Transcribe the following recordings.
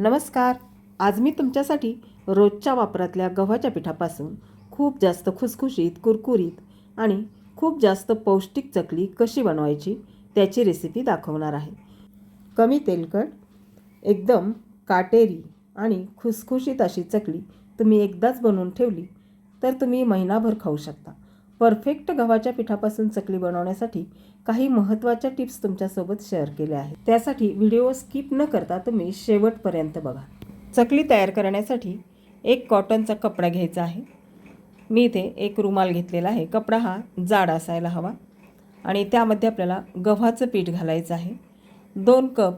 नमस्कार. आज मी तुमच्यासाठी रोजच्या वापरातल्या गव्हाच्या पिठापासून खूप जास्त खुसखुशीत कुरकुरीत आणि खूप जास्त पौष्टिक चकली कशी बनवायची त्याची रेसिपी दाखवणार आहे. कमी तेलकट एकदम काटेरी आणि खुसखुशीत अशी चकली तुम्ही एकदाच बनवून ठेवली तर तुम्ही महिनाभर खाऊ शकता. परफेक्ट गव्हाच्या पिठापासून चकली बनवण्यासाठी काही महत्त्वाच्या टिप्स तुमच्यासोबत शेअर केल्या आहेत. त्यासाठी व्हिडिओ स्किप न करता तुम्ही शेवटपर्यंत बघा. चकली तयार करण्यासाठी एक कॉटनचा कपडा घ्यायचा आहे. मी इथे एक रुमाल घेतलेला आहे. कपडा हा जाड असायला हवा आणि त्यामध्ये आपल्याला गव्हाचं पीठ घालायचं आहे. दोन कप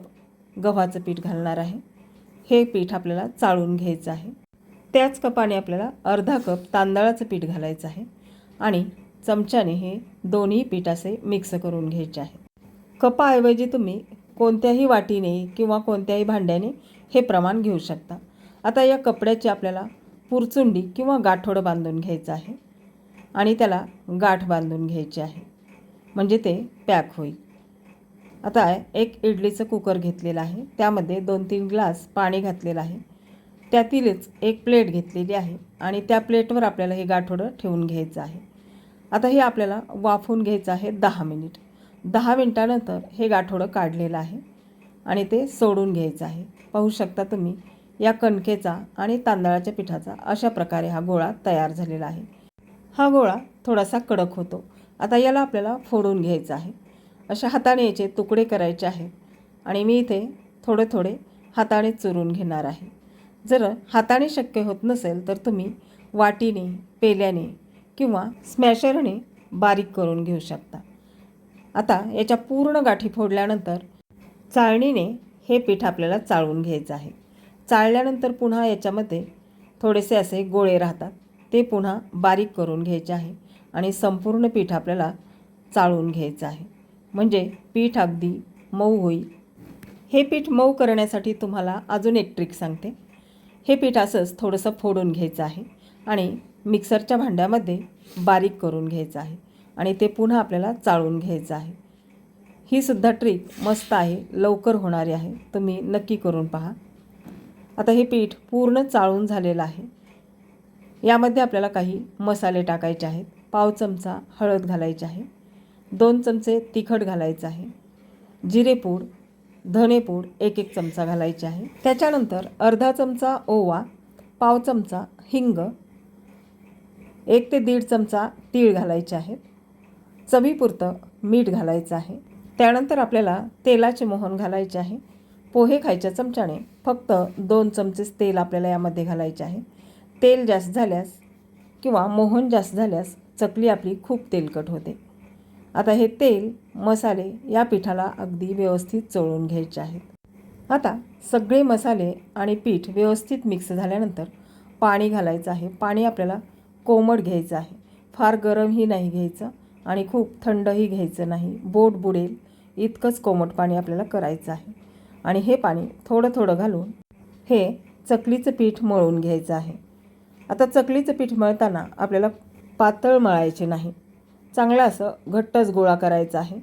गव्हाचं पीठ घालणार आहे. हे पीठ आपल्याला चाळून घ्यायचं आहे. त्याच कपाने आपल्याला अर्धा कप तांदळाचं पीठ घालायचं आहे. आणि चमच्याने हे दोन्ही पीठ असे मिक्स करून घ्यायचे आहे. कपाऐवजी तुम्ही कोणत्याही वाटीने किंवा कोणत्याही भांड्याने हे प्रमाण घेऊ शकता. आता या कपड्याची आपल्याला पुरचुंडी किंवा गाठोडं बांधून घ्यायचं आहे आणि त्याला गाठ बांधून घ्यायची आहे. म्हणजे ते पॅक होईल. आता एक इडलीचं कुकर घेतलेलं आहे. त्यामध्ये दोन तीन ग्लास पाणी घातलेलं आहे. त्यातीलच एक प्लेट घेतलेली आहे आणि त्या प्लेटवर आपल्याला हे गाठोडं ठेवून घ्यायचं आहे. आता हे आपल्याला वाफवून घ्यायचं आहे दहा मिनिट. दहा मिनटानंतर हे गाठोडं काढलेलं आहे आणि ते सोडून घ्यायचं आहे. पाहू शकता तुम्ही या कणकेचा आणि तांदळाच्या पिठाचा अशा प्रकारे हा गोळा तयार झालेला आहे. हा गोळा थोडासा कडक होतो. आता याला आपल्याला फोडून घ्यायचा आहे. अशा हाताने याचे तुकडे करायचे आहेत आणि मी इथे थोडे थोडे हाताने चुरून घेणार आहे. जर हाताने शक्य होत नसेल तर तुम्ही वाटीने पेल्याने किंवा स्मॅशरने बारीक करून घेऊ शकता. आता याच्या पूर्ण गाठी फोडल्यानंतर चाळणीने हे पीठ आपल्याला चाळून घ्यायचं आहे. चाळल्यानंतर पुन्हा याच्यामध्ये थोडेसे असे गोळे राहतात. ते पुन्हा बारीक करून घ्यायचे आहे आणि संपूर्ण पीठ आपल्याला चाळून घ्यायचं आहे. म्हणजे पीठ अगदी मऊ होईल. हे पीठ मऊ करण्यासाठी तुम्हाला अजून एक ट्रिक सांगते. हे पीठ असंच थोडंसं फोडून घ्यायचं आहे. आणि मिक्सरच्या भांड्यामध्ये बारीक करून घ्यायचं आहे आणि ते पुन्हा आपल्याला चाळून घ्यायचं आहे. ही सुद्धा ट्रिक मस्त आहे लवकर होणारी आहे तुम्ही नक्की करून पहा. आता हे पीठ पूर्ण चाळून झालेलं आहे. यामध्ये आपल्याला काही मसाले टाकायचे आहेत. पाव चमचा हळद घालायची आहे. दोन चमचे तिखट घालायचं आहे. जिरेपूड धनेपूड एक एक चमचा घालायचे आहे. त्याच्यानंतर अर्धा चमचा ओवा पाव चमचा हिंग एक ते दीड चमचा तीळ घालायचे आहेत चवीपुरतं मीठ घालायचं आहे. त्यानंतर आपल्याला तेलाचे मोहन घालायचे आहे. पोहे खायच्या चमच्याने फक्त दोन चमचेच तेल आपल्याला यामध्ये घालायचे आहे. तेल जास्त झाल्यास किंवा मोहन जास्त झाल्यास चकली आपली खूप तेलकट होते. आता हे तेल मसाले या पिठाला अगदी व्यवस्थित चोळून घ्यायचे आहेत. आता सगळे मसाले आणि पीठ व्यवस्थित मिक्स झाल्यानंतर पाणी घालायचं आहे. पाणी आपल्याला कोमट घ्यायचं आहे. फार गरमही नाही घ्यायचं आणि खूप थंडही घ्यायचं नाही. बोट बुडेल इतकंच कोमट पाणी आपल्याला करायचं आहे. आणि हे पाणी थोडं थोडं घालून हे चकलीचं पीठ मळून घ्यायचं आहे. आता चकलीचं पीठ मळताना आपल्याला पातळ मळायचे नाही. चांगलं असं घट्टच गोळा करायचा आहे.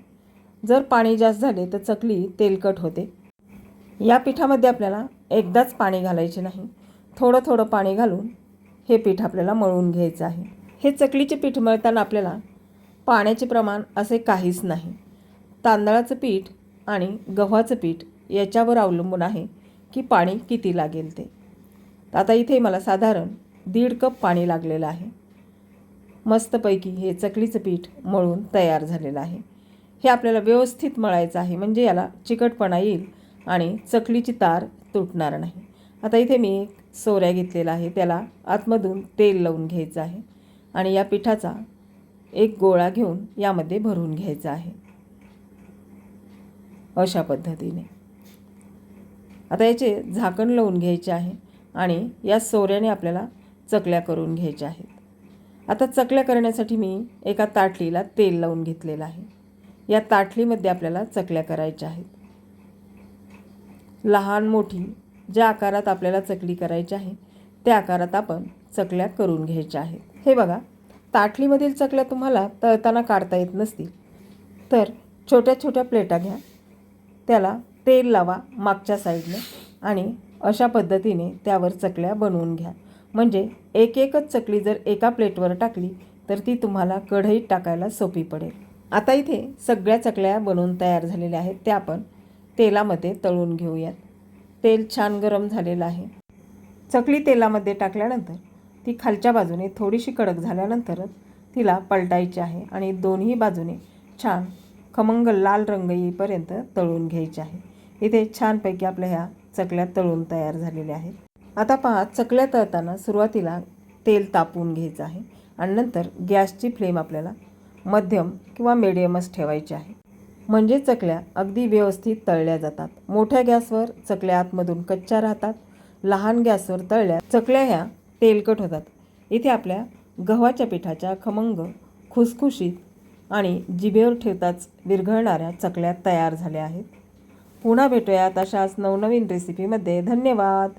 जर पाणी जास्त झाले तर चकली तेलकट होते. या पिठामध्ये आपल्याला एकदाच पाणी घालायचे नाही. थोडं थोडं पाणी घालून हे पीठ आपल्याला मळून घ्यायचं आहे. हे चकलीचे पीठ मळताना आपल्याला पाण्याचे प्रमाण असे काहीच नाही. तांदळाचं पीठ आणि गव्हाचं पीठ याच्यावर अवलंबून आहे की पाणी किती लागेल ते. आता इथे मला साधारण दीड कप पाणी लागलेलं आहे. मस्तपैकी हे चकलीचं पीठ मळून तयार झालेलं आहे. हे आपल्याला व्यवस्थित मळायचं आहे म्हणजे याला चिकटपणा येईल आणि चकलीची तार तुटणार नाही. आता इथे मी एक सोऱ्या घेतलेला आहे. त्याला आतमधून तेल लावून घ्यायचं आहे आणि या पिठाचा एक गोळा घेऊन यामध्ये भरून घ्यायचा आहे. अशा पद्धतीने. आता याचे झाकण लावून घ्यायचे आहे आणि या सोऱ्याने आपल्याला चकल्या करून घ्यायच्या आहेत. आता चकल्या करण्यासाठी मी एका ताटलीला तेल लावून घेतलेलं आहे. या ताटलीमध्ये आपल्याला चकल्या करायच्या आहेत. लहान मोठी ज्या आकारात आपल्याला चकली करायची आहे त्या आकारात आपण चकल्या करून घ्यायच्या आहेत. हे बघा ताटलीमधील चकल्या तुम्हाला तळताना काढता येत नसतील. तर छोट्या छोट्या प्लेटा घ्या. त्याला तेल लावा मागच्या साईडने आणि अशा पद्धतीने त्यावर चकल्या बनवून घ्या. म्हणजे एक एकच चकली जर एका प्लेटवर टाकली तर ती तुम्हाला कढईत टाकायला सोपी पडेल. आता इथे सगळ्या चकल्या बनवून तयार झालेल्या आहेत त्या आपण तेलामध्ये तळून घेऊयात. तेल छान गरम झालेलं आहे. चकली तेलामध्ये टाकल्यानंतर ती खालच्या बाजूने थोडीशी कडक झाल्यानंतरच तिला पलटायची आहे आणि दोन्ही बाजूने छान खमंग लाल रंग येईपर्यंत तळून घ्यायचे आहे. इथे छानपैकी आपल्या ह्या चकल्या तळून तयार झालेल्या आहेत. आता पहा चकल्या तळताना सुरुवातीला तेल तापवून घ्यायचं आहे आणि नंतर गॅसची फ्लेम आपल्याला मध्यम किंवा मिडियमच ठेवायची आहे. म्हणजे चकल्या अगदी व्यवस्थित तळल्या जातात. मोठ्या गॅसवर चकल्या आतमधून कच्च्या राहतात. लहान गॅसवर तळल्या चकल्या ह्या तेलकट होतात. इथे आपल्या गव्हाच्या पिठाच्या खमंग खुसखुशीत आणि जिभेवर ठेवताच विरघळणाऱ्या चकल्या तयार झाल्या आहेत. पुन्हा भेटूयात अशाच नवनवीन रेसिपीमध्ये धन्यवाद!